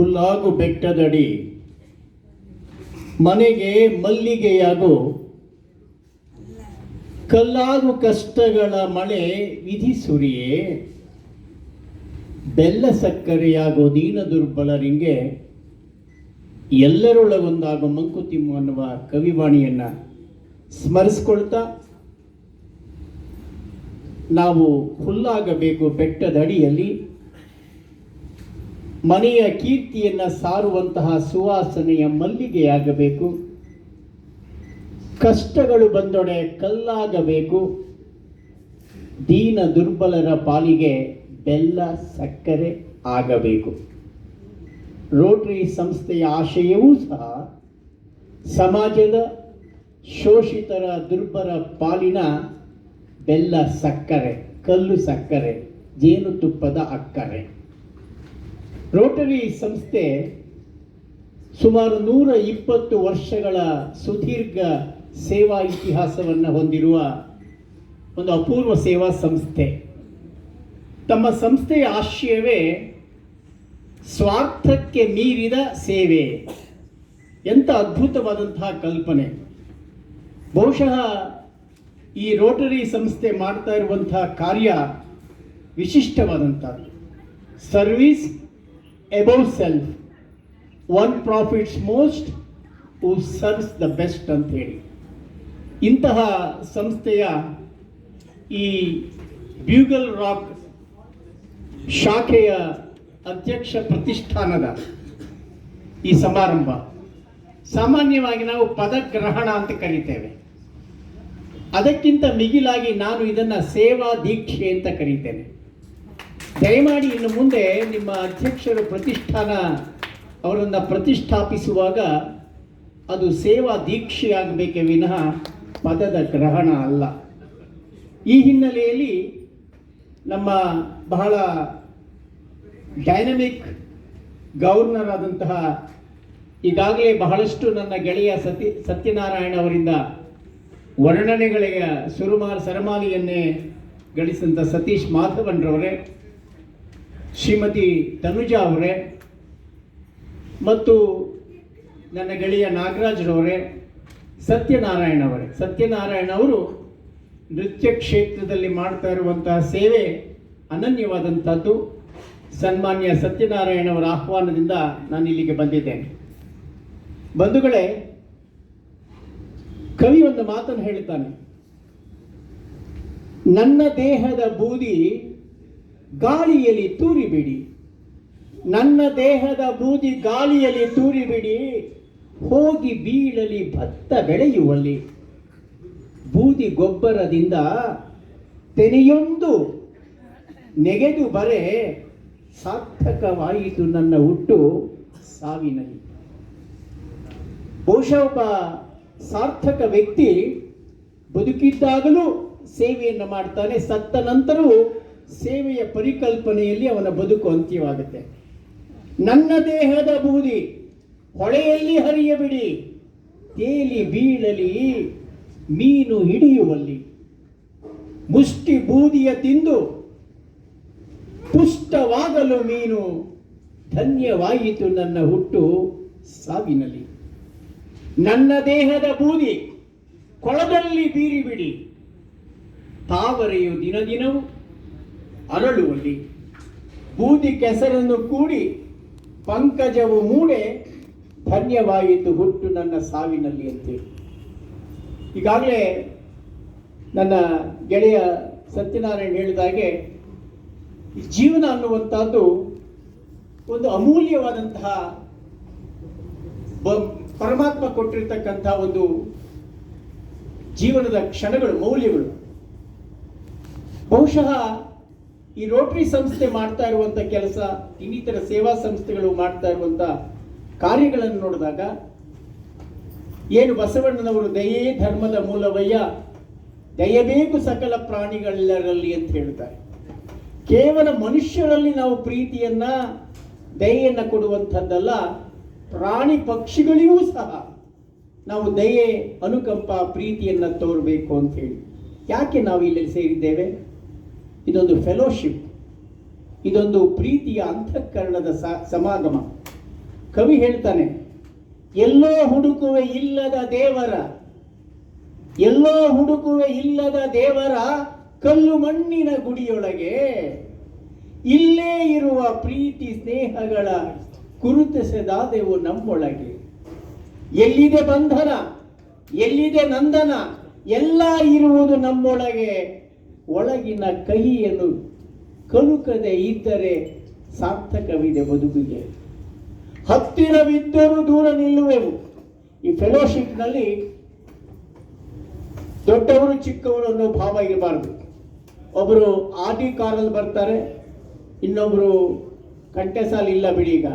ಹುಲ್ಲಾಗು ಬೆಟ್ಟದಡಿ. ಮನೆಗೆ ಮಲ್ಲಿಗೆಯಾಗು. ಕಲ್ಲಾಗು ಕಷ್ಟಗಳ ಮಳೆ ವಿಧಿ ಸುರಿಯೇ. ಬೆಲ್ಲ ಸಕ್ಕರೆಯಾಗೋ ದೀನ ದುರ್ಬಲರಿಗೆ ಎಲ್ಲರೊಳಗೊಂದಾಗೋ ಮಂಕುತಿಮ್ಮ ಅನ್ನುವ ಕವಿವಾಣಿಯನ್ನು ಸ್ಮರಿಸ್ಕೊಳ್ತಾ. ನಾವು ಹುಲ್ಲಾಗಬೇಕು ಬೆಟ್ಟದ ಅಡಿಯಲ್ಲಿ ಮನೆಯ ಕೀರ್ತಿಯನ್ನು ಸಾರುವಂತಹ ಸುವಾಸನೆಯ ಮಲ್ಲಿಗೆಯಾಗಬೇಕು. ಕಷ್ಟಗಳು ಬಂದೊಡೆ ಕಲ್ಲಾಗಬೇಕು. ದೀನ ದುರ್ಬಲರ ಪಾಲಿಗೆ ಬೆಲ್ಲ, ಸಕ್ಕರೆ ಆಗಬೇಕು. ರೋಟರಿ ಸಂಸ್ಥೆಯ ಆಶಯವೂ ಸಹ ಸಮಾಜದ ಶೋಷಿತರ ದುರ್ಬಲ ಪಾಲಿನ ಬೆಲ್ಲ, ಸಕ್ಕರೆ, ಕಲ್ಲು ಸಕ್ಕರೆ, ಜೇನುತುಪ್ಪದ ಅಕ್ಕರೆ. ರೋಟರಿ ಸಂಸ್ಥೆ ಸುಮಾರು ನೂರ ಇಪ್ಪತ್ತು ವರ್ಷಗಳ ಸುದೀರ್ಘ ಸೇವಾ ಇತಿಹಾಸವನ್ನು ಹೊಂದಿರುವ ಒಂದು ಅಪೂರ್ವ ಸೇವಾ ಸಂಸ್ಥೆ. ತಮ್ಮ ಸಂಸ್ಥೆಯ ಆಶಯವೇ ಸ್ವಾರ್ಥಕ್ಕೆ ಮೀರಿದ ಸೇವೆ ಎಂಥ ಅದ್ಭುತವಾದಂತಹ ಕಲ್ಪನೆ. ಬಹುಶಃ ಈ ರೋಟರಿ ಸಂಸ್ಥೆ ಮಾಡ್ತಾ ಇರುವಂತಹ ಕಾರ್ಯ ವಿಶಿಷ್ಟವಾದಂಥದ್ದು. Service above self one profits most who serves the best ಅಂತ ಹೇಳಿ ಇಂತಹ ಸಂಸ್ಥೆಯ ಈ ಬ್ಯೂಗಲ್ ರಾಕ್ ಶಾಖೆಯ ಅಧ್ಯಕ್ಷ ಪ್ರತಿಷ್ಠಾನದ ಈ ಸಮಾರಂಭ. ಸಾಮಾನ್ಯವಾಗಿ ನಾವು ಪದಗ್ರಹಣ ಅಂತ ಕರಿತೇವೆ. ಅದಕ್ಕಿಂತ ಮಿಗಿಲಾಗಿ ನಾನು ಇದನ್ನು ಸೇವಾ ದೀಕ್ಷೆ ಅಂತ ಕರೀತೇನೆ. ದಯಮಾಡಿ ಇನ್ನು ಮುಂದೆ ನಿಮ್ಮ ಅಧ್ಯಕ್ಷರು ಪ್ರತಿಷ್ಠಾನ ಅವರನ್ನು ಪ್ರತಿಷ್ಠಾಪಿಸುವಾಗ ಅದು ಸೇವಾ ದೀಕ್ಷೆಯಾಗಬೇಕೇ ವಿನಃ ಪದದ ಗ್ರಹಣ ಅಲ್ಲ. ಈ ಹಿನ್ನೆಲೆಯಲ್ಲಿ ನಮ್ಮ ಬಹಳ ಡೈನಮಿಕ್ ಗವರ್ನರ್ ಆದಂತಹ ಈಗಾಗಲೇ ಬಹಳಷ್ಟು ನನ್ನ ಗೆಳೆಯ ಸತಿ ಸತ್ಯನಾರಾಯಣ ಅವರಿಂದ ವರ್ಣನೆಗಳಿಗೆ ಸುರುಮಾರ ಸರಮಾಲಿಯನ್ನೇ ಗಳಿಸಿದಂಥ ಸತೀಶ್ ಮಾಧವನ್ರವರೇ ಶ್ರೀಮತಿ ತನುಜಾ ಅವರೇ ಮತ್ತು ನನ್ನ ಗೆಳೆಯ ನಾಗರಾಜ್ರವರೇ ಸತ್ಯನಾರಾಯಣ ಅವರೇ. ಸತ್ಯನಾರಾಯಣ ಅವರು ನೃತ್ಯ ಕ್ಷೇತ್ರದಲ್ಲಿ ಮಾಡ್ತಾ ಇರುವಂತಹ ಸೇವೆ ಅನನ್ಯವಾದಂಥದ್ದು. ಸನ್ಮಾನ್ಯ ಸತ್ಯನಾರಾಯಣ ಅವರ ಆಹ್ವಾನದಿಂದ ನಾನು ಇಲ್ಲಿಗೆ ಬಂದಿದ್ದೇನೆ. ಬಂಧುಗಳೇ, ಕವಿ ಒಂದು ಮಾತನ್ನು ಹೇಳ್ತಾನೆ ನನ್ನ ದೇಹದ ಬೂದಿ ಗಾಳಿಯಲ್ಲಿ ತೂರಿಬಿಡಿ. ನನ್ನ ದೇಹದ ಬೂದಿ ಗಾಳಿಯಲ್ಲಿ ತೂರಿಬಿಡಿ. ಹೋಗಿ ಬೀಳಲಿ ಭತ್ತ ಬೆಳೆಯುವಲ್ಲಿ. ಬೂದಿ ಗೊಬ್ಬರದಿಂದ ತೆನೆಯೊಂದು ನೆಗೆದು ಬರೆ ಸಾರ್ಥಕವಾಯಿತು ನನ್ನ ಹುಟ್ಟು ಸಾವಿನಲ್ಲಿ. ಬಹುಶಃ ಒಬ್ಬ ಸಾರ್ಥಕ ವ್ಯಕ್ತಿ ಬದುಕಿದ್ದಾಗಲೂ ಸೇವೆಯನ್ನು ಮಾಡ್ತಾನೆ, ಸತ್ತ ನಂತರವೂ ಸೇವೆಯ ಪರಿಕಲ್ಪನೆಯಲ್ಲಿ ಅವನ ಬದುಕು ಅಂತ್ಯವಾಗುತ್ತೆ. ನನ್ನ ದೇಹದ ಬೂದಿ, ಹೊಳೆಯಲ್ಲಿ ಹರಿಯಬಿಡಿ. ತೇಲಿ ಬೀಳಲಿ, ಮೀನು ಹಿಡಿಯುವಲ್ಲಿ. ಮುಷ್ಟಿ ಬೂದಿಯ ತಿಂದು, ಪುಷ್ಟವಾಗಲು ಮೀನು. ಧನ್ಯವಾಯಿತು ನನ್ನ ಹುಟ್ಟು ಸಾವಿನಲ್ಲಿ. ನನ್ನ ದೇಹದ ಬೂದಿ, ಕೊಳದಲ್ಲಿ ಬೀರಿಬಿಡಿ. ತಾವರೆಯು ದಿನ ದಿನವೂ ಅರಳುವಲ್ಲಿ. ಬೂದಿ ಕೆಸರನ್ನು ಕೂಡಿ ಪಂಕಜವು ಮೂಡೆ, ಧನ್ಯವಾಯಿತು ಹುಟ್ಟು ನನ್ನ ಸಾವಿನಲ್ಲಿ ಅಂತೇಳಿ. ಈಗಾಗಲೇ ನನ್ನ ಗೆಳೆಯ ಸತ್ಯನಾರಾಯಣ ಹೇಳಿದ ಹಾಗೆ ಈ ಜೀವನ ಅನ್ನುವಂಥದ್ದು ಒಂದು ಅಮೂಲ್ಯವಾದಂತಹ ಪರಮಾತ್ಮ ಕೊಟ್ಟಿರ್ತಕ್ಕಂಥ ಒಂದು ಜೀವನದ ಕ್ಷಣಗಳು, ಮೌಲ್ಯಗಳು. ಬಹುಶಃ ಈ ರೋಟರಿ ಸಂಸ್ಥೆ ಮಾಡ್ತಾ ಇರುವಂಥ ಕೆಲಸ, ಇನ್ನಿತರ ಸೇವಾ ಸಂಸ್ಥೆಗಳು ಮಾಡ್ತಾ ಇರುವಂಥ ಕಾರ್ಯಗಳನ್ನು ನೋಡಿದಾಗ, ಏನು ಬಸವಣ್ಣನವರು ದಯೇ ಧರ್ಮದ ಮೂಲವಯ್ಯ, ದಯಬೇಕು ಸಕಲ ಪ್ರಾಣಿಗಳೆಲ್ಲರಲ್ಲಿ ಅಂತ ಹೇಳ್ತಾರೆ. ಕೇವಲ ಮನುಷ್ಯರಲ್ಲಿ ನಾವು ಪ್ರೀತಿಯನ್ನ, ದಯೆಯನ್ನು ಕೊಡುವಂಥದ್ದಲ್ಲ, ಪ್ರಾಣಿ ಪಕ್ಷಿಗಳಿಗೂ ಸಹ ನಾವು ದಯೆ, ಅನುಕಂಪ, ಪ್ರೀತಿಯನ್ನು ತೋರಬೇಕು ಅಂತ ಹೇಳಿ. ಯಾಕೆ ನಾವು ಇಲ್ಲಿ ಸೇರಿದ್ದೇವೆ? ಇದೊಂದು ಫೆಲೋಶಿಪ್ ಇದೊಂದು ಪ್ರೀತಿಯ ಅಂತಃಕರಣದ ಸಮಾಗಮ. ಕವಿ ಹೇಳ್ತಾನೆ, ಎಲ್ಲೋ ಹುಡುಕುವೆ ಇಲ್ಲದ ದೇವರ, ಎಲ್ಲೋ ಹುಡುಕುವೆ ಇಲ್ಲದ ದೇವರ ಕಲ್ಲು ಮಣ್ಣಿನ ಗುಡಿಯೊಳಗೆ, ಇಲ್ಲೇ ಇರುವ ಪ್ರೀತಿ ಸ್ನೇಹಗಳ ಕುರುತಿಸದಾದೆವು ನಮ್ಮೊಳಗೆ. ಎಲ್ಲಿದೆ ಬಂಧನ, ಎಲ್ಲಿದೆ ನಂದನ, ಎಲ್ಲ ಇರುವುದು ನಮ್ಮೊಳಗೆ. ಒಳಗಿನ ಕಹಿಯನ್ನು ಕಲುಕದೆ ಇದ್ದರೆ ಸಾರ್ಥಕವಿದೆ ಬದುಕಿಗೆ. ಹತ್ತಿರವಿದ್ದರೂ ದೂರ ನಿಲ್ಲುವೆವು. ಈ ಫೆಲೋಶಿಪ್ನಲ್ಲಿ ದೊಡ್ಡವರು ಚಿಕ್ಕವರು ಅನ್ನೋ ಭಾವ ಇರಬಾರ್ದು. ಒಬ್ಬರು ಆದಿ ಕಾರಲ್ಲಿ ಬರ್ತಾರೆ ಇನ್ನೊಬ್ಬರು ಕಂಟೆಸಾಲ್ ಇಲ್ಲ ಬಿಡಿ ಈಗ.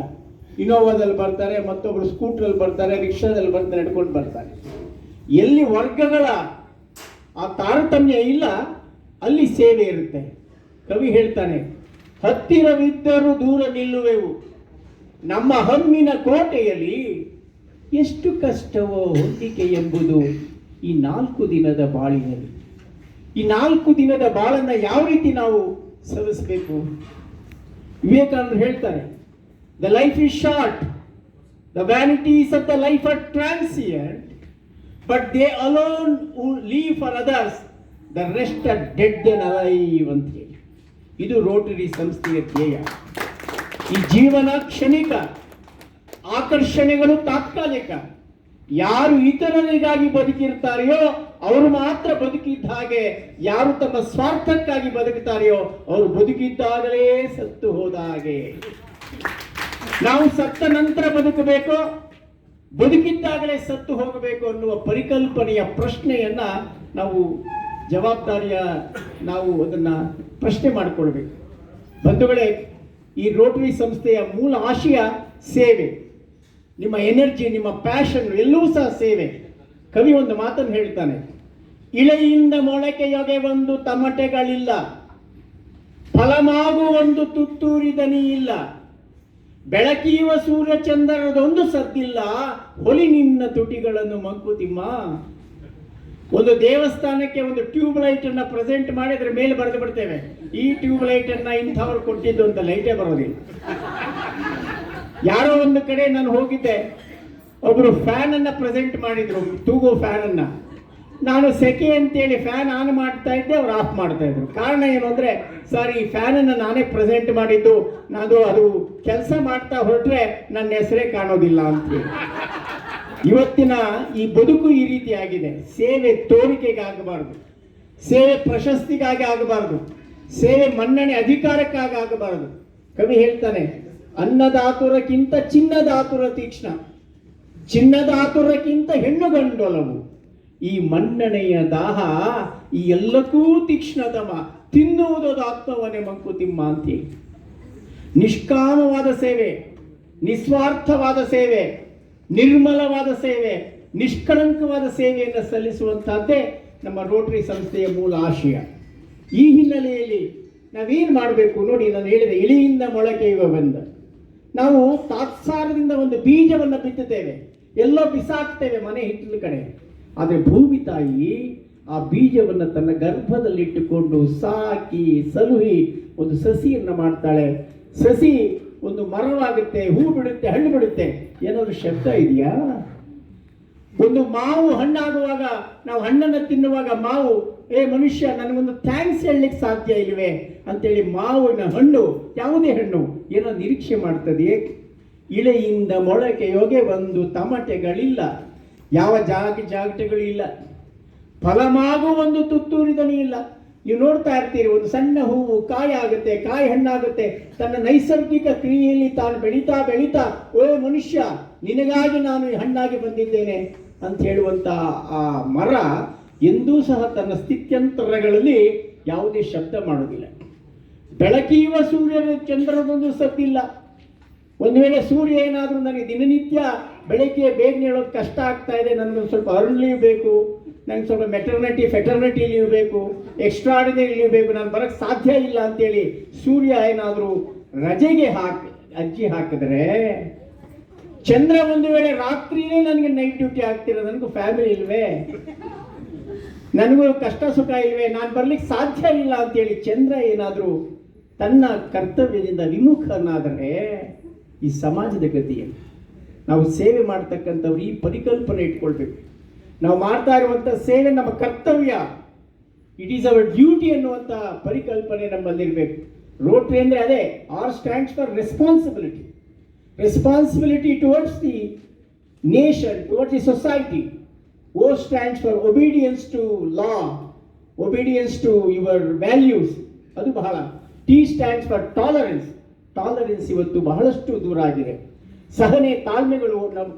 ಇನೋವಾದಲ್ಲಿ ಬರ್ತಾರೆ ಮತ್ತೊಬ್ಬರು ಸ್ಕೂಟ್ರಲ್ಲಿ ಬರ್ತಾರೆ ರಿಕ್ಷಾದಲ್ಲಿ ಬರ್ತಾರೆ, ನಡ್ಕೊಂಡು ಬರ್ತಾರೆ. ಎಲ್ಲಿ ವರ್ಗಗಳ ಆ ತಾರತಮ್ಯ ಇಲ್ಲ ಅಲ್ಲಿ ಸೇವೆ ಇರುತ್ತೆ. ಕವಿ ಹೇಳ್ತಾನೆ, ಹತ್ತಿರವಿದ್ದರೂ ದೂರ ನಿಲ್ಲುವೆವು. ನಮ್ಮ ಹಮ್ಮಿನ ಕೋಟೆಯಲ್ಲಿ ಎಷ್ಟು ಕಷ್ಟವೋ ಹೊಂದಿಕೆ ಎಂಬುದು ಈ ನಾಲ್ಕು ದಿನದ ಬಾಳಿನಲ್ಲಿ. ಈ ನಾಲ್ಕು ದಿನದ ಬಾಳನ್ನ ಯಾವ ರೀತಿ ನಾವು ಸವಿಸಬೇಕು? ವಿವೇಕಾನಂದರು ಹೇಳ್ತಾರೆ the life is short the vanities of the life are transient but they alone live for others the rest are dead ಅಂತ ಹೇಳಿ. ಇದು ರೋಟರಿ ಸಂಸ್ಥೆಯ ಧ್ಯೇಯ. ಈ ಜೀವನ ಕ್ಷಣಿಕ, ಆಕರ್ಷಣೆಗಳು ತಾತ್ಕಾಲಿಕ. ಯಾರು ಇತರರಿಗಾಗಿ ಬದುಕಿರ್ತಾರೆಯೋ, ಅವರು ಮಾತ್ರ ಬದುಕಿದ್ದ ಹಾಗೆ ಯಾರು ತಮ್ಮ ಸ್ವಾರ್ಥಕ್ಕಾಗಿ ಬದುಕುತ್ತಾರೆಯೋ, ಅವರು ಬದುಕಿದ್ದಾಗಲೇ ಸತ್ತು ಹೋದ ಹಾಗೆ. ನಾವು ಸತ್ತ ನಂತರ ಬದುಕಬೇಕು, ಬದುಕಿದ್ದಾಗಲೇ ಸತ್ತು ಹೋಗಬೇಕು ಅನ್ನುವ ಪರಿಕಲ್ಪನೆಯ ಪ್ರಶ್ನೆಯನ್ನ ನಾವು ಜವಾಬ್ದಾರಿಯ ನಾವು ಅದನ್ನು ಪ್ರಶ್ನೆ ಮಾಡಿಕೊಳ್ಬೇಕು. ಬಂಧುಗಳೇ, ಈ ರೋಟರಿ ಸಂಸ್ಥೆಯ ಮೂಲ ಆಶಯ ಸೇವೆ, ನಿಮ್ಮ ಎನರ್ಜಿ, ನಿಮ್ಮ ಪ್ಯಾಷನ್ ಎಲ್ಲವೂ ಸಹ ಸೇವೆ. ಕವಿ ಒಂದು ಮಾತನ್ನು ಹೇಳ್ತಾನೆ, ಇಳೆಯಿಂದ ಮೊಳಕೆಯೊಗೆ ಒಂದು ತಮಟೆಗಳಿಲ್ಲ, ಫಲಮಾಗು ಒಂದು ತುತ್ತೂರಿದನಿ ಇಲ್ಲ ಬೆಳಕೀವ ಸೂರ್ಯಚಂದ್ರದೊಂದು ಸದ್ದಿಲ್ಲ ಹೊಲಿ ನಿನ್ನ ತುಟಿಗಳನ್ನು ಮಂಕುತಿಮ್ಮ ಒಂದು ದೇವಸ್ಥಾನಕ್ಕೆ ಒಂದು ಟ್ಯೂಬ್ ಲೈಟ್ ಅನ್ನ ಪ್ರೆಸೆಂಟ್ ಮಾಡಿದ್ರೆ ಮೇಲೆ ಬರೆದು ಬಿಡ್ತೇವೆ. ಈ ಟ್ಯೂಬ್ ಲೈಟ್ ಅನ್ನ ಇಂಥವ್ರು ಕೊಟ್ಟಿದ್ದು ಅಂತ ಲೈಟೇ ಬರೋದಿಲ್ಲ. ಯಾರೋ ಒಂದು ಕಡೆ ನಾನು ಹೋಗಿದ್ದೆ, ಒಬ್ರು ಫ್ಯಾನ್ ಅನ್ನ ಪ್ರೆಸೆಂಟ್ ಮಾಡಿದ್ರು, ತೂಗೋ ಫ್ಯಾನ್ ಅನ್ನ ನಾನು ಸೆಕೆ ಅಂತೇಳಿ ಫ್ಯಾನ್ ಆನ್ ಮಾಡ್ತಾ ಇದ್ದೆ, ಅವ್ರು ಆಫ್ ಮಾಡ್ತಾ ಇದ್ರು. ಕಾರಣ ಏನು ಅಂದ್ರೆ, ಸರ್, ಈ ಫ್ಯಾನ್ ಅನ್ನ ನಾನೇ ಪ್ರೆಸೆಂಟ್ ಮಾಡಿದ್ದು, ನಾನು ಅದು ಕೆಲಸ ಮಾಡ್ತಾ ಹೊರಟ್ರೆ ನನ್ನ ಹೆಸರೇ ಕಾಣೋದಿಲ್ಲ ಅಂತೇಳಿ ಇವತ್ತಿನ ಈ ಬದುಕು ಈ ರೀತಿಯಾಗಿದೆ ಸೇವೆ ತೋರಿಕೆಗೆ ಆಗಬಾರದು ಸೇವೆ ಪ್ರಶಸ್ತಿಗಾಗಿ ಆಗಬಾರದು. ಸೇವೆ ಮನ್ನಣೆ ಅಧಿಕಾರಕ್ಕಾಗಿ ಆಗಬಾರದು. ಕವಿ ಹೇಳ್ತಾನೆ, ಅನ್ನದಾತುರಕ್ಕಿಂತ ಚಿನ್ನದಾತುರ ತೀಕ್ಷ್ಣ. ಚಿನ್ನದಾತುರಕ್ಕಿಂತ ಹೆಣ್ಣು ಗಂಡೊಲವು ಈ ಮನ್ನಣೆಯ ದಾಹ ಈ ಎಲ್ಲಕ್ಕೂ ತೀಕ್ಷ್ಣತಮ. ತಿನ್ನುವುದದು ಆತ್ಮವನೇ ಮಂಕುತಿಮ್ಮ ಅಂತಿ ನಿಷ್ಕಾಮವಾದ ಸೇವೆ, ನಿಸ್ವಾರ್ಥವಾದ ಸೇವೆ. ನಿರ್ಮಲವಾದ ಸೇವೆ, ನಿಷ್ಕಳಂಕವಾದ ಸೇವೆಯನ್ನು ಸಲ್ಲಿಸುವಂತಹದ್ದೇ ನಮ್ಮ ರೋಟರಿ ಸಂಸ್ಥೆಯ ಮೂಲ ಆಶಯ. ಈ ಹಿನ್ನೆಲೆಯಲ್ಲಿ ನಾವೇನು ಮಾಡಬೇಕು ನೋಡಿ ನಾನು ಹೇಳಿದೆ ಇಳಿಯಿಂದ ಮೊಳಕೆಯುವ ಬಂದ. ನಾವು ತಾತ್ಸಾರದಿಂದ ಒಂದು ಬೀಜವನ್ನು ಬಿತ್ತುತ್ತೇವೆ. ಎಲ್ಲೋ ಬಿಸಾಕ್ತೇವೆ ಮನೆ ಹಿಟ್ಟಿನ ಕಡೆ. ಆದರೆ ಭೂಮಿ ತಾಯಿ ಆ ಬೀಜವನ್ನು ತನ್ನ ಗರ್ಭದಲ್ಲಿಟ್ಟುಕೊಂಡು ಸಾಕಿ, ಸಲುಹಿ ಒಂದು ಸಸಿಯನ್ನು ಮಾಡ್ತಾಳೆ. ಸಸಿ ಒಂದು ಮರವಾಗುತ್ತೆ, ಹೂ ಬಿಡುತ್ತೆ, ಹಣ್ಣು ಬಿಡುತ್ತೆ, ಏನಾದ್ರು ಶಬ್ದ ಇದೆಯಾ? ಒಂದು ಮಾವು ಹಣ್ಣಾಗುವಾಗ, ನಾವು ಹಣ್ಣನ್ನು ತಿನ್ನುವಾಗ ಮಾವು, ಏ ಮನುಷ್ಯ, ನನಗೊಂದು ಥ್ಯಾಂಕ್ಸ್ ಹೇಳಲಿಕ್ಕೆ ಸಾಧ್ಯ ಇಲ್ವೇ? ಅಂತೇಳಿ ಮಾವಿನ ಹಣ್ಣು, ಯಾವುದೇ ಹಣ್ಣು, ಏನೋ ನಿರೀಕ್ಷೆ ಮಾಡ್ತದೆಯೇ ಇಳೆಯಿಂದ ಮೊಳಕೆಯೊಗೆ ಒಂದು ತಮಟೆಗಳಿಲ್ಲ, ಯಾವ ಜಾಗ ಜಾಗಟೆಗಳು ಇಲ್ಲ ಫಲಮಾಗುವ ಒಂದು ತುತ್ತೂರಿದನೇ ಇಲ್ಲ. ನೀವು ನೋಡ್ತಾ ಇರ್ತೀರಿ, ಒಂದು ಸಣ್ಣ ಹೂವು ಕಾಯಿ ಆಗುತ್ತೆ, ಕಾಯಿ ಹಣ್ಣಾಗುತ್ತೆ. ತನ್ನ ನೈಸರ್ಗಿಕ ಕ್ರಿಯೆಯಲ್ಲಿ ತಾನು ಬೆಳೀತಾ ಬೆಳೀತಾ, ಓ ಮನುಷ್ಯ, ನಿನಗಾಗಿ ನಾನು ಹಣ್ಣಾಗಿ ಬಂದಿದ್ದೇನೆ ಅಂತ ಹೇಳುವಂತ ಆ ಮರ ಎಂದೂ ಸಹ ತನ್ನ ಸ್ಥಿತ್ಯಂತರಗಳಲ್ಲಿ ಯಾವುದೇ ಶಬ್ದ ಮಾಡೋದಿಲ್ಲ ಬೆಳಕೀವ ಸೂರ್ಯನ ಚಂದ್ರನೊಂದು ಸದ್ದಿಲ್ಲ ಒಂದು ವೇಳೆ ಸೂರ್ಯ ಏನಾದರೂ ನನಗೆ ದಿನನಿತ್ಯ ಬೆಳಗ್ಗೆ ಬೇಗನೆ ಹೇಳೋದು ಕಷ್ಟ ಆಗ್ತಾ ಇದೆ, ನನಗೊಂದು ಸ್ವಲ್ಪ ಅರ್ನ್ ಬೇಕು ನನಗೆ ಸ್ವಲ್ಪ ಮೆಟರ್ನಿಟಿ ಫೆಟರ್ನಿಟಿ ಲೀವ್ ಬೇಕು ಎಕ್ಸ್ಟ್ರಾಡಿನರಿ ಲೀವ್ ಬೇಕು ನಾನು ಬರೋಕ್ಕೆ ಸಾಧ್ಯ ಇಲ್ಲ ಅಂತೇಳಿ ಸೂರ್ಯ ಏನಾದರೂ ರಜೆಗೆ ಹಾಕಿ ಅಜ್ಜಿ ಹಾಕಿದ್ರೆ ಚಂದ್ರ ಒಂದು ವೇಳೆ ರಾತ್ರಿನೇ ನನಗೆ ನೈಟ್ ಡ್ಯೂಟಿ ಆಗ್ತಿರೋ ನನಗೂ ಫ್ಯಾಮಿಲಿ ಇಲ್ವೇ? ನನಗೂ ಕಷ್ಟ ಸುಖ ಇಲ್ವೇ? ನಾನು ಬರ್ಲಿಕ್ಕೆ ಸಾಧ್ಯ ಇಲ್ಲ ಅಂತೇಳಿ ಚಂದ್ರ ಏನಾದರೂ ತನ್ನ ಕರ್ತವ್ಯದಿಂದ ವಿಮುಖನಾದರೆ ಈ ಸಮಾಜದ ಗತಿಯಲ್ಲಿ ನಾವು ಸೇವೆ ಮಾಡ್ತಕ್ಕಂಥವ್ರು ಈ ಪರಿಕಲ್ಪನೆ ಇಟ್ಕೊಳ್ಬೇಕು. ನಾವು ಮಾಡ್ತಾ ಇರುವಂಥ ಸೇವೆ ನಮ್ಮ ಕರ್ತವ್ಯ. ಇಟ್ ಈಸ್ ಅವರ್ ಡ್ಯೂಟಿ ಅನ್ನುವಂಥ ಪರಿಕಲ್ಪನೆ ನಮ್ಮಲ್ಲಿರಬೇಕು. ರೋಟ್ರಿ ಅಂದರೆ ಅದೇ R stands for responsibility responsibility towards the nation towards the society O stands for obedience to law obedience to your values ಅದು ಬಹಳ. T stands for tolerance tolerance ಇವತ್ತು ಬಹಳಷ್ಟು ದೂರ ಆಗಿದೆ. ಸಹನೆ, ತಾಳ್ಮೆಗಳು ನಮ್ಮ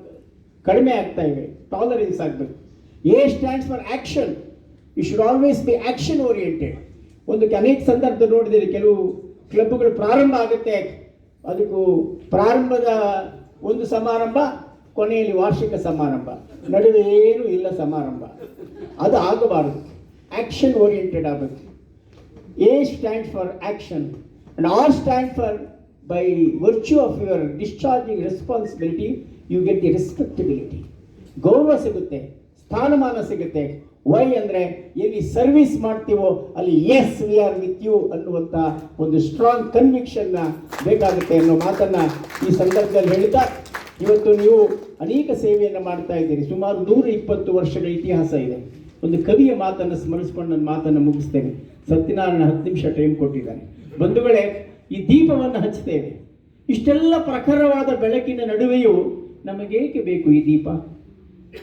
ಕಡಿಮೆ ಆಗ್ತಾ ಇವೆ. ಟಾಲರೆನ್ಸ್ ಆಗಬೇಕು. A stands for action you should always be action oriented ಒಂದು ಅನೇಕ ಸಂದರ್ಭ ನೋಡಿದರೆ ಕೆಲವು ಕ್ಲಬ್ಗಳು ಪ್ರಾರಂಭ ಆಗುತ್ತೆ. ಅದಕ್ಕೂ ಪ್ರಾರಂಭದ ಒಂದು ಸಮಾರಂಭ, ಕೊನೆಯಲ್ಲಿ ವಾರ್ಷಿಕ ಸಮಾರಂಭ. ನಡುವೆ ಏನೂ ಇಲ್ಲ ಸಮಾರಂಭ. ಅದು ಆಗಬಾರದು. ಆ್ಯಕ್ಷನ್ ಓರಿಯೆಂಟೆಡ್ ಆಗಬೇಕು. A stand for action and R stand for by virtue of your discharging responsibility you get the respectability ಗೌರವ ಸಿಗುತ್ತೆ. ಸ್ಥಾನಮಾನ ಸಿಗುತ್ತೆ. ವೈ ಅಂದರೆ, ಎಲ್ಲಿ ಸರ್ವಿಸ್ ಮಾಡ್ತೀವೋ, ಅಲ್ಲಿ yes we are with you ಅನ್ನುವಂಥ ಒಂದು ಸ್ಟ್ರಾಂಗ್ ಕನ್ವಿಕ್ಷನ್ನ ಬೇಕಾಗುತ್ತೆ ಅನ್ನೋ ಮಾತನ್ನ ಈ ಸಂದರ್ಭದಲ್ಲಿ ಹೇಳ್ತಾ ಇವತ್ತು ನೀವು ಅನೇಕ ಸೇವೆಯನ್ನು ಮಾಡ್ತಾ ಇದ್ದೀರಿ. ಸುಮಾರು ನೂರ ಇಪ್ಪತ್ತು ವರ್ಷಗಳ ಇತಿಹಾಸ ಇದೆ. ಒಂದು ಕವಿಯ ಮಾತನ್ನು ಸ್ಮರಿಸಿಕೊಂಡು ನನ್ನ ಮಾತನ್ನು ಮುಗಿಸ್ತೇನೆ. ಸತ್ಯನಾರಾಯಣ ಹತ್ತು ನಿಮಿಷ ಟೈಮ್ ಕೊಟ್ಟಿದ್ದಾನೆ. ಬಂಧುಗಳೇ, ಈ ದೀಪವನ್ನು ಹಚ್ಚುತ್ತೇವೆ ಇಷ್ಟೆಲ್ಲ ಪ್ರಖರವಾದ ಬೆಳಕಿನ ನಡುವೆಯೂ ನಮಗೇಕೆ ಬೇಕು ಈ ದೀಪ?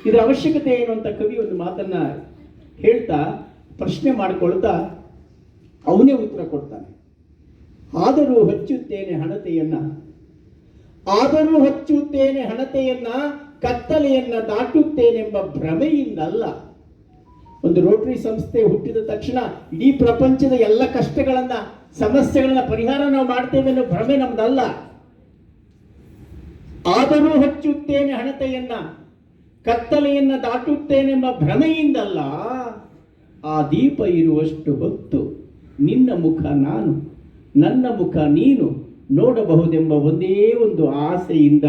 ಇದರ ಅವಶ್ಯಕತೆ ಏನು ಅಂತ ಕವಿ ಒಂದು ಮಾತನ್ನ ಹೇಳ್ತಾ ಪ್ರಶ್ನೆ ಮಾಡಿಕೊಳ್ತಾ ಅವನೇ ಉತ್ತರ ಕೊಡ್ತಾನೆ. ಆದರೂ ಹಚ್ಚುತ್ತೇನೆ ಹಣತೆಯನ್ನ. ಆದರೂ ಹಚ್ಚುತ್ತೇನೆ ಹಣತೆಯನ್ನ, ಕತ್ತಲೆಯನ್ನ ದಾಟುತ್ತೇನೆಂಬ ಭ್ರಮೆಯಿಂದಲ್ಲ. ಒಂದು ರೋಟರಿ ಸಂಸ್ಥೆ ಹುಟ್ಟಿದ ತಕ್ಷಣ ಇಡೀ ಪ್ರಪಂಚದ ಎಲ್ಲ ಕಷ್ಟಗಳನ್ನ, ಸಮಸ್ಯೆಗಳನ್ನ ಪರಿಹಾರ ನಾವು ಮಾಡ್ತೇವೆ ಅನ್ನೋ ಭ್ರಮೆ ನಮ್ದಲ್ಲ. ಆದರೂ ಹಚ್ಚುತ್ತೇನೆ ಹಣತೆಯನ್ನ ಕತ್ತಲೆಯನ್ನ ದಾಟುತ್ತೇನೆಂಬ ಭ್ರಮೆಯಿಂದಲ್ಲ ಆ ದೀಪ ಇರುವಷ್ಟು ಹೊತ್ತು ನಿನ್ನ ಮುಖ ನಾನು, ನನ್ನ ಮುಖ ನೀನು ನೋಡಬಹುದೆಂಬ ಒಂದೇ ಒಂದು ಆಸೆಯಿಂದ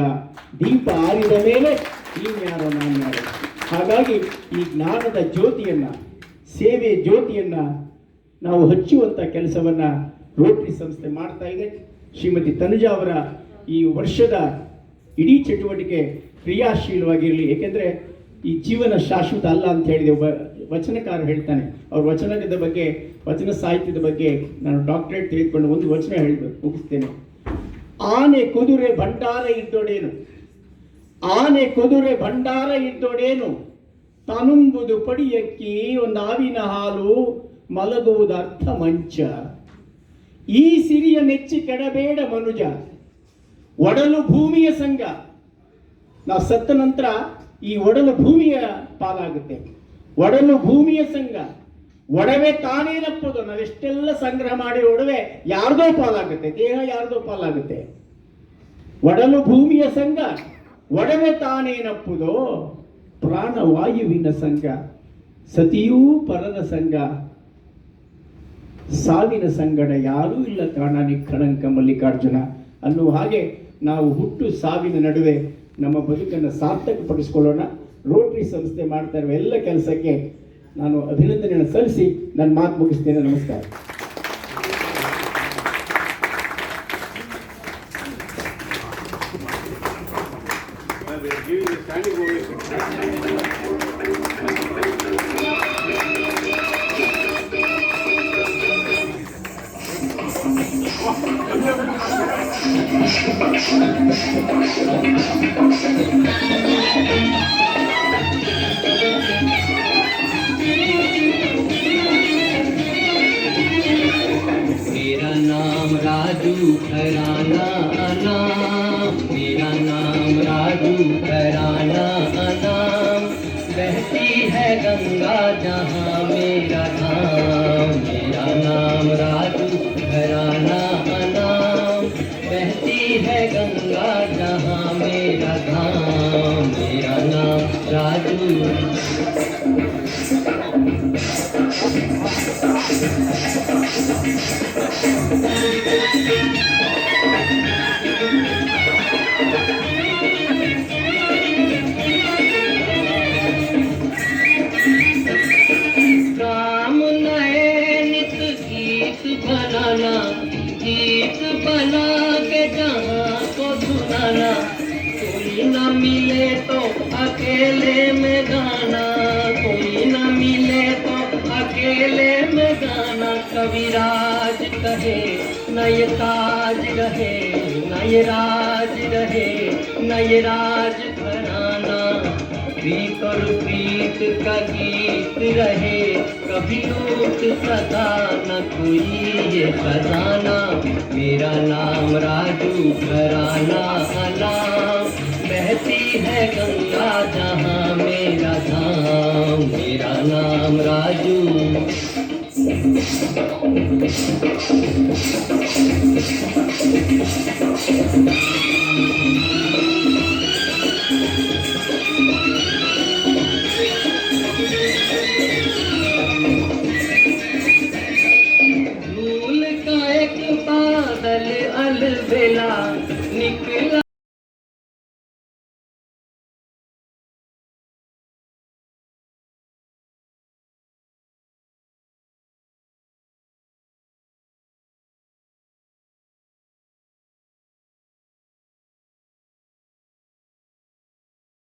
ದೀಪ ಆರಿದ ಮೇಲೆ ನೀನ್ಯಾರೋ. ನಾನು ಯಾರೋ ಹಾಗಾಗಿ ಈ ಜ್ಞಾನದ ಜ್ಯೋತಿಯನ್ನು, ಸೇವೆ ಜ್ಯೋತಿಯನ್ನು ನಾವು ಹಚ್ಚುವಂಥ ಕೆಲಸವನ್ನ ರೋಟರಿ ಸಂಸ್ಥೆ ಮಾಡ್ತಾ ಇದೆ. ಶ್ರೀಮತಿ ತನುಜಾ ಅವರ ಈ ವರ್ಷದ ಇಡೀ ಚಟುವಟಿಕೆ ಕ್ರಿಯಾಶೀಲವಾಗಿರಲಿ. ಏಕೆಂದರೆ ಈ ಜೀವನ ಶಾಶ್ವತ ಅಲ್ಲ ಅಂತ ಹೇಳಿದೆ. ಒಬ್ಬ ವಚನಕಾರ ಹೇಳ್ತಾನೆ. ಅವ್ರ ವಚನದ ಬಗ್ಗೆ, ವಚನ ಸಾಹಿತ್ಯದ ಬಗ್ಗೆ ನಾನು ಡಾಕ್ಟರೇಟ್ ತೆಗೆದುಕೊಂಡು ಒಂದು ವಚನ ಹೇಳಬೇಕು ಮುಗಿಸ್ತೇನೆ. ಆನೆ ಕುದುರೆ ಭಂಡಾರ ಇದ್ದೋಡೇನು? ಆನೆ ಕುದುರೆ ಭಂಡಾರ ಇದ್ದೋಡೇನು? ತನುಂಬುದು ಪಡಿಯಕ್ಕಿ ಒಂದು ಆವಿನ ಹಾಲು ಮಲಗುವುದು ಅರ್ಥ ಮಂಚ. ಈ ಸಿರಿಯ ನೆಚ್ಚಿ ಕೆಡಬೇಡ ಮನುಜ. ಒಡಲು ಭೂಮಿಯ ಸಂಘ ನಾವು ಸತ್ತ ನಂತರ ಈ ಒಡಲು ಭೂಮಿಯ ಪಾಲಾಗುತ್ತೆ. ಒಡಲು ಭೂಮಿಯ ಸಂಘ. ಒಡವೆ ತಾನೇನಪ್ಪದು ನಾವೆಷ್ಟೆಲ್ಲ ಸಂಗ್ರಹ ಮಾಡಿ ಒಡವೆ ಯಾರ್ದೋ ಪಾಲಾಗುತ್ತೆ. ದೇಹ ಯಾರ್ದೋ ಪಾಲಾಗುತ್ತೆ. ಒಡಲು ಭೂಮಿಯ ಸಂಘ. ಒಡವೆ ತಾನೇನಪ್ಪೋದೋ ಪ್ರಾಣ ವಾಯುವಿನ ಸಂಘ. ಸತಿಯೂ ಪರದ ಸಂಘ. ಸಾವಿನ ಸಂಗಡ ಯಾರೂ ಇಲ್ಲ ಕಾಣ ಕಣಂಕ ಮಲ್ಲಿಕಾರ್ಜುನ ಅನ್ನುವ ಹಾಗೆ ನಾವು ಹುಟ್ಟು ಸಾವಿನ ನಡುವೆ ನಮ್ಮ ಬದುಕನ್ನು ಸಾರ್ಥಕಪಡಿಸ್ಕೊಳ್ಳೋಣ. ರೋಟರಿ ಸಂಸ್ಥೆ ಮಾಡ್ತಾ ಇರುವ ಎಲ್ಲ ಕೆಲಸಕ್ಕೆ ನಾನು ಅಭಿನಂದನೆಯನ್ನು ಸಲ್ಲಿಸಿ ನನ್ನ ಮಾತು ಮುಗಿಸ್ತೇನೆ. ನಮಸ್ಕಾರ. ना ना नय राज रहे नय राज घराना प्रीत और प्रीत का गीत रहे, कभी लूट सका न कोई ये खजाना मेरा नाम राजू घराना नाम बहती है गंगा जहाँ मेरा धाम। मेरा नाम राजू Thank you.